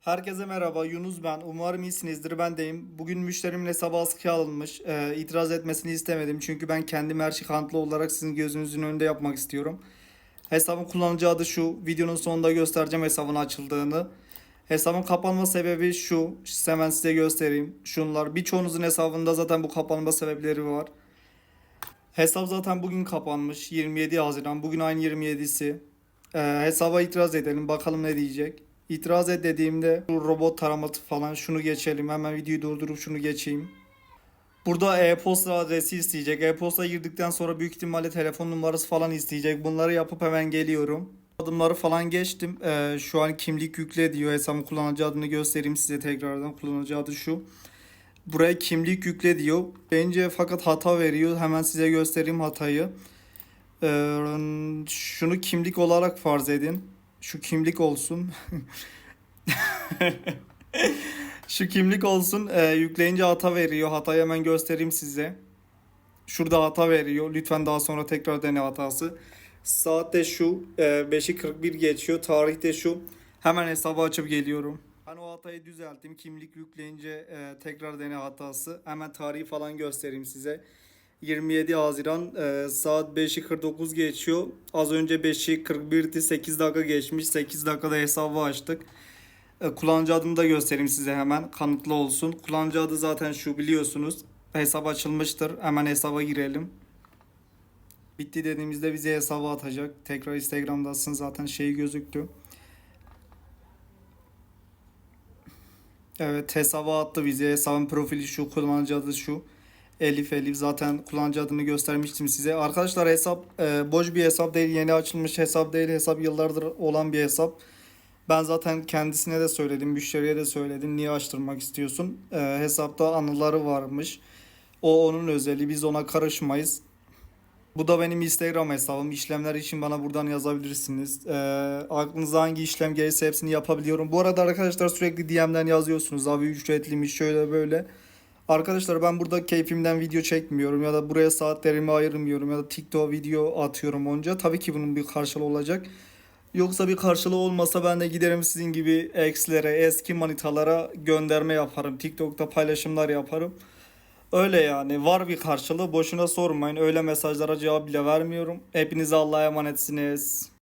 Herkese merhaba, Yunus ben. Umarım iyisinizdir, ben deyim. Bugün müşterimin hesabı askıya alınmış. Ee, itiraz etmesini istemedim çünkü ben kendim her şey olarak sizin gözünüzün önünde yapmak istiyorum. Hesabın kullanıcı adı şu. Videonun sonunda göstereceğim hesabın açıldığını. Hesabın kapanma sebebi şu. Hemen size göstereyim. Şunlar. Birçoğunuzun hesabında zaten bu kapanma sebepleri var. Hesap zaten bugün kapanmış. 27 Haziran. Bugün ayın 27'si. Ee, hesaba itiraz edelim. Bakalım ne diyecek. İtiraz et dediğimde bu robot taraması falan şunu geçelim. Hemen videoyu durdurup şunu geçeyim. Burada e-posta adresi isteyecek. E-posta girdikten sonra büyük ihtimalle telefon numarası falan isteyecek. Bunları yapıp hemen geliyorum. Adımları falan geçtim. Ee, şu an kimlik yükle diyor. Hesabın kullanıcı adını göstereyim size tekrardan. Kullanıcı adı şu. Buraya kimlik yükle diyor. Bence fakat hata veriyor. Hemen size göstereyim hatayı. Ee, şunu kimlik olarak farz edin. Şu kimlik olsun. Şu kimlik olsun. Ee, yükleyince hata veriyor. Hatayı hemen göstereyim size. Şurada hata veriyor. Lütfen daha sonra tekrar dene hatası. Saat de şu. E, 5'i 41 geçiyor. Tarih de şu. Hemen hesabı açıp geliyorum. Ben o hatayı düzelttim. Kimlik yükleyince e, tekrar dene hatası. Hemen tarihi falan göstereyim size. 27 Haziran e, saat 5'i 49 geçiyor. Az önce 5'i 41'di. 8 dakika geçmiş. 8 dakikada hesabı açtık. E, kullanıcı adını da göstereyim size hemen. Kanıtlı olsun. Kullanıcı adı zaten şu biliyorsunuz. Hesap açılmıştır. Hemen hesaba girelim. Bitti dediğimizde bize hesabı atacak. Tekrar Instagram'dasın zaten şeyi gözüktü. Evet hesaba attı bize. Hesabın profili şu, kullanıcı adı şu. Elif Elif zaten kullanıcı adını göstermiştim size. Arkadaşlar hesap e, boş bir hesap değil. Yeni açılmış hesap değil. Hesap yıllardır olan bir hesap. Ben zaten kendisine de söyledim. Müşteriye de söyledim. Niye açtırmak istiyorsun? E, hesapta anıları varmış. O onun özeli. Biz ona karışmayız. Bu da benim Instagram hesabım. İşlemler için bana buradan yazabilirsiniz. Ee, aklınıza hangi işlem gelirse hepsini yapabiliyorum. Bu arada arkadaşlar sürekli DM'den yazıyorsunuz. Abi ücretliymiş şöyle böyle. Arkadaşlar ben burada keyfimden video çekmiyorum ya da buraya saatlerimi ayırmıyorum ya da TikTok video atıyorum onca. Tabii ki bunun bir karşılığı olacak. Yoksa bir karşılığı olmasa ben de giderim sizin gibi exlere, eski manitalara gönderme yaparım. TikTok'ta paylaşımlar yaparım. Öyle yani var bir karşılığı boşuna sormayın. Öyle mesajlara cevap bile vermiyorum. Hepinize Allah'a emanetsiniz.